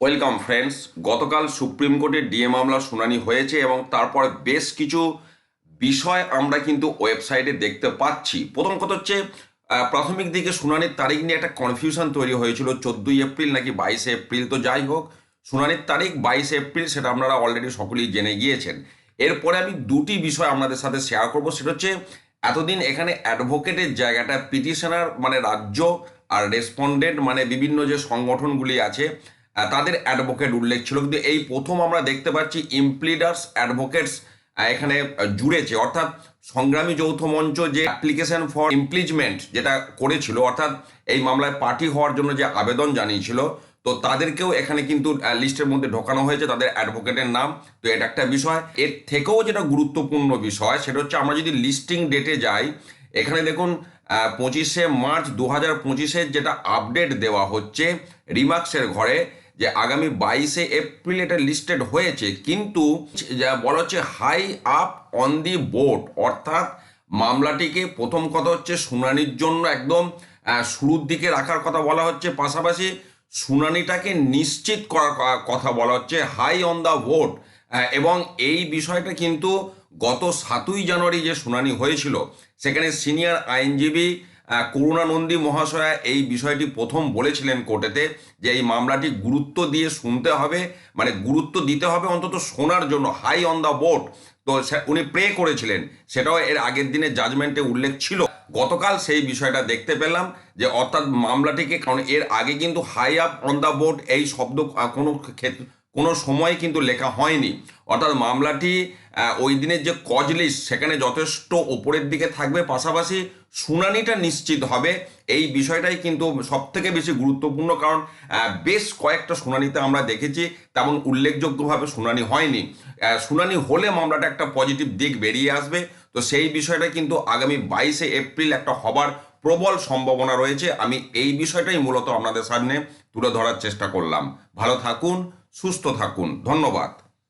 Welcome friends গতকাল supreme কোর্টে DA মামলা শুনানি হয়েছে এবং তারপর বেশ কিছু বিষয় আমরা কিন্তু ওয়েবসাইটে দেখতে পাচ্ছি। প্রথম কথা হচ্ছে প্রাথমিক দিকে শুনানির তারিখ নিয়ে একটা কনফিউশন তৈরি হয়েছিল। চোদ্দোই এপ্রিল নাকি বাইশে এপ্রিল, তো যাই হোক, শুনানির তারিখ বাইশে এপ্রিল সেটা আপনারা অলরেডি সকলেই জেনে গিয়েছেন। এরপরে আমি দুটি বিষয় আপনাদের সাথে শেয়ার করব। সেটা হচ্ছে, এতদিন এখানে অ্যাডভোকেটের জায়গাটা পিটিশনার মানে রাজ্য আর রেসপন্ডেন্ট মানে বিভিন্ন যে সংগঠনগুলি আছে তাদের অ্যাডভোকেট উল্লেখ ছিল। কিন্তু এই প্রথম আমরা দেখতে পাচ্ছি ইমপ্লিডার্স অ্যাডভোকেটস এখানে জুড়েছে। অর্থাৎ সংগ্রামী যৌথ মঞ্চ যে অ্যাপ্লিকেশন ফর ইমপ্লিজমেন্ট যেটা করেছিল, অর্থাৎ এই মামলায় পার্টি হওয়ার জন্য যে আবেদন জানিয়েছিল, তো তাদেরকেও এখানে কিন্তু লিস্টের মধ্যে ঢোকানো হয়েছে তাদের অ্যাডভোকেটের নাম। তো এটা একটা বিষয়। এর থেকেও যেটা গুরুত্বপূর্ণ বিষয়, সেটা হচ্ছে আমরা যদি লিস্টিং ডেটে যাই, এখানে দেখুন পঁচিশে মার্চ দু হাজার পঁচিশের যেটা আপডেট দেওয়া হচ্ছে রিমার্কসের ঘরে যে আগামী বাইশে এপ্রিল এটা লিস্টেড হয়েছে, কিন্তু বলা হচ্ছে high up on the board অর্থাৎ মামলাটিকে প্রথম কথা হচ্ছে শুনানির জন্য একদম শুরুর দিকে রাখার কথা বলা হচ্ছে, পাশাপাশি শুনানিটাকে নিশ্চিত করার কথা বলা হচ্ছে হাই অন দ্য ভোট এবং এই বিষয়টা কিন্তু গত সাতই জানুয়ারি যে শুনানি হয়েছিল, সেখানে সিনিয়র আইনজীবী করুণানন্দী মহাশয়া এই বিষয়টি প্রথম বলেছিলেন কোর্টেতে যে এই মামলাটি গুরুত্ব দিয়ে শুনতে হবে মানে গুরুত্ব দিতে হবে অন্তত শোনার জন্য, হাই অন দ্য বোর্ড। তো উনি প্রে করেছিলেন, সেটাও এর আগের দিনে জাজমেন্টে উল্লেখ ছিল। গতকাল সেই বিষয়টা দেখতে পেলাম যে অর্থাৎ মামলাটিকে, কারণ এর আগে কিন্তু high up on the board এই শব্দ কোনো ক্ষেত্রে কোনো সময় কিন্তু লেখা হয়নি। অর্থাৎ মামলাটি ওই দিনের যে কজ লিস্ট, সেখানে যথেষ্ট ওপরের দিকে থাকবে, পাশাপাশি শুনানিটা নিশ্চিত হবে। এই বিষয়টাই কিন্তু সব থেকে বেশি গুরুত্বপূর্ণ, কারণ বেশ কয়েকটা শুনানিতে আমরা দেখেছি, তেমন উল্লেখযোগ্যভাবে শুনানি হয়নি। শুনানি হলে মামলাটা একটা পজিটিভ দিক বেরিয়ে আসবে। তো সেই বিষয়টা কিন্তু আগামী বাইশে এপ্রিল একটা হবার প্রবল সম্ভাবনা রয়েছে। আমি এই বিষয়টাই মূলত আপনাদের সামনে তুলে ধরার চেষ্টা করলাম। ভালো থাকুন, সুস্থ থাকুন। ধন্যবাদ।